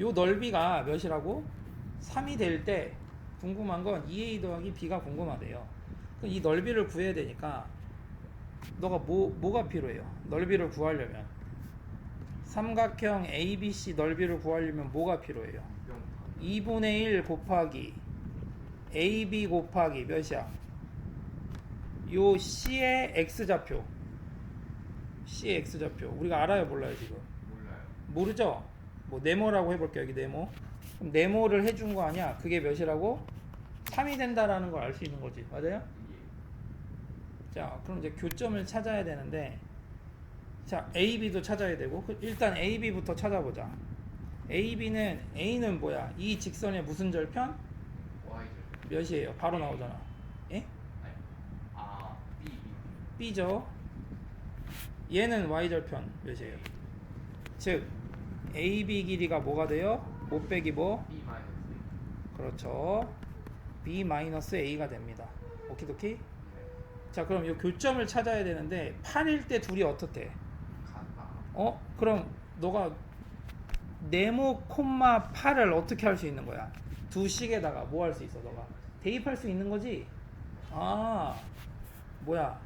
요 넓이가 몇이라고? 3이 될 때 궁금한 건 2a 더하기 b가 궁금하대요. 그럼 이 넓이를 구해야 되니까 너가 뭐 뭐가 필요해요? 넓이를 구하려면 삼각형 ABC 넓이를 구하려면 뭐가 필요해요? 2분의 1 곱하기 AB 곱하기 몇이야? 요 C의 X좌표 C의 X좌표 우리가 알아요 몰라요 지금? 몰라요. 모르죠? 뭐 네모라고 해볼게요 여기 네모 그럼 네모를 해준 거 아니야 그게 몇이라고? 3이 된다라는 걸 알 수 있는 거지 맞아요? 예. 자 그럼 이제 교점을 찾아야 되는데 자 AB도 찾아야 되고 그- 일단 AB부터 찾아보자 AB는 A는 뭐야? 이 직선의 무슨 절편? 몇이에요? 바로 나오잖아 예? 아. B죠 얘는 Y절편 몇이에요? 즉 AB 길이가 뭐가 돼요? 못 빼기 뭐? B 마이너스. 그렇죠 B 마이너스 A가 됩니다 오키도키? 네. 자 그럼 이 교점을 찾아야 되는데 8일 때 둘이 어떻대? 같다. 어? 그럼 너가 네모 콤마 8을 어떻게 할 수 있는 거야? 두 식에다가 뭐 할 수 있어 너가? 대입할 수 있는 거지? 아 뭐야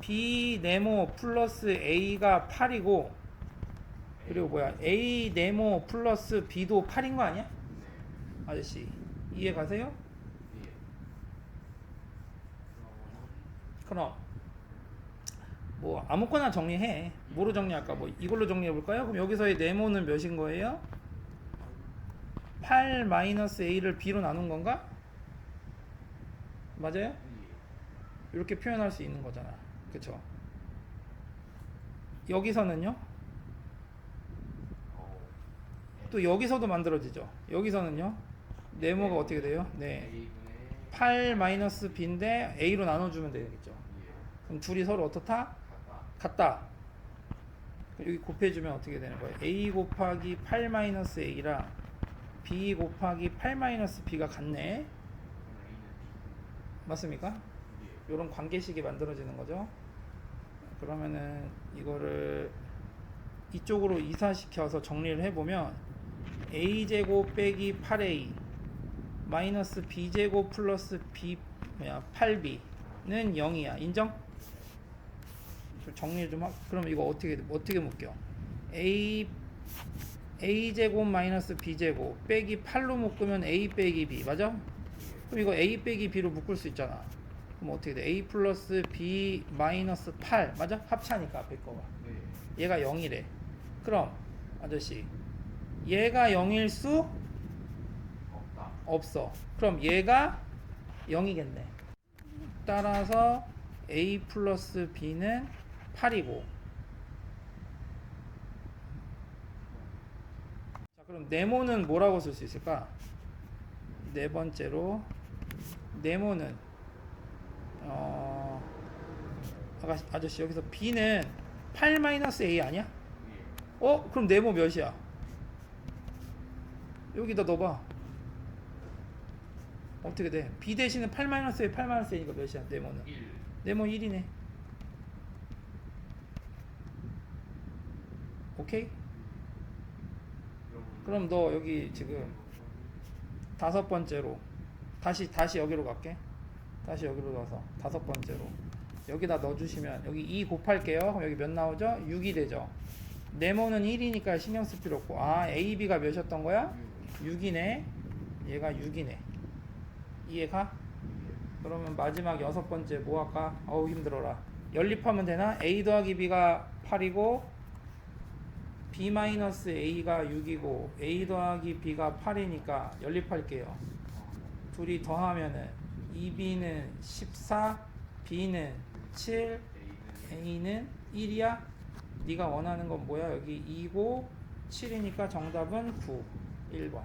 B 네모 플러스 A가 8이고 그리고 뭐야 A 네모 플러스 B도 8인 거 아니야? 네. 아저씨 이해 가세요? 예. 그럼 뭐 아무거나 정리해 뭐로 정리할까 뭐 이걸로 정리해 볼까요? 그럼 여기서의 네모는 몇인 거예요? 8 마이너스 a를 b로 나눈 건가? 맞아요? 예. 이렇게 표현할 수 있는 거잖아 그쵸? 여기서는요? 어. 또 여기서도 만들어지죠 여기서는요? 네모가 어떻게 돼요? 네 A분의 8 마이너스 b인데 a로 나눠주면 되겠죠 예. 그럼 둘이 서로 어떻다? 같다. 여기 곱해주면 어떻게 되는 거예요? a 곱하기 8 마이너스 a랑 b 곱하기 8 마이너스 b가 같네. 맞습니까? B. 예. 이런 관계식이 만들어지는 거죠. 그러면은 이거를 이쪽으로 이사시켜서 정리를 해보면 a 제곱 빼기 8a 마이너스 b 제곱 플러스 b 뭐야 8b는 0이야. 인정? 좀 정리 좀 하. 그럼 이거 어떻게 어떻게 묶여? a a 제곱 마이너스 b 제곱 빼기 8로 묶으면 a 빼기 b 맞아? 그럼 이거 a 빼기 b로 묶을 수 있잖아. 그럼 어떻게 돼? a 플러스 b 마이너스 8 맞아? 합차니까 앞에 거가. 네. 얘가 0이래. 그럼 아저씨 얘가 0일 수 없다. 없어. 그럼 얘가 0이겠네. 따라서 a 플러스 b는 8이고. 자, 그럼 네모는 뭐라고 쓸 수 있을까? 네 번째로 네모는 어 아가 아저씨 여기서 b는 8 마이너스 a 아니야? 예. 어? 그럼 네모 몇이야? 여기다 넣어봐. 어떻게 돼? b 대신에 8 마이너스 a 8 마이너스 a니까 몇이야? 네모는 1. 네모 1이네. 오케이? 그럼 너 여기 지금 다섯 번째로 다시 다시 여기로 갈게. 다시 여기로 넣어서 다섯 번째로 여기다 넣어주시면 여기 2 곱할게요. 그럼 여기 몇 나오죠? 6이 되죠. 네모는 1이니까 신경 쓸 필요 없고 아 A, B가 몇이었던 거야? 6이네. 얘가 6이네. 이해가? 그러면 마지막 여섯 번째 뭐 할까? 어우 힘들어라. 연립하면 되나? A 더하기 B가 8이고 B 마이너스 A가 6이고 A 더하기 B가 8이니까 연립할게요. 둘이 더하면은 2B는 14, B는 7, A는 A는 1이야? 네가 원하는 건 뭐야? 여기 2고 7이니까 정답은 9. 1번.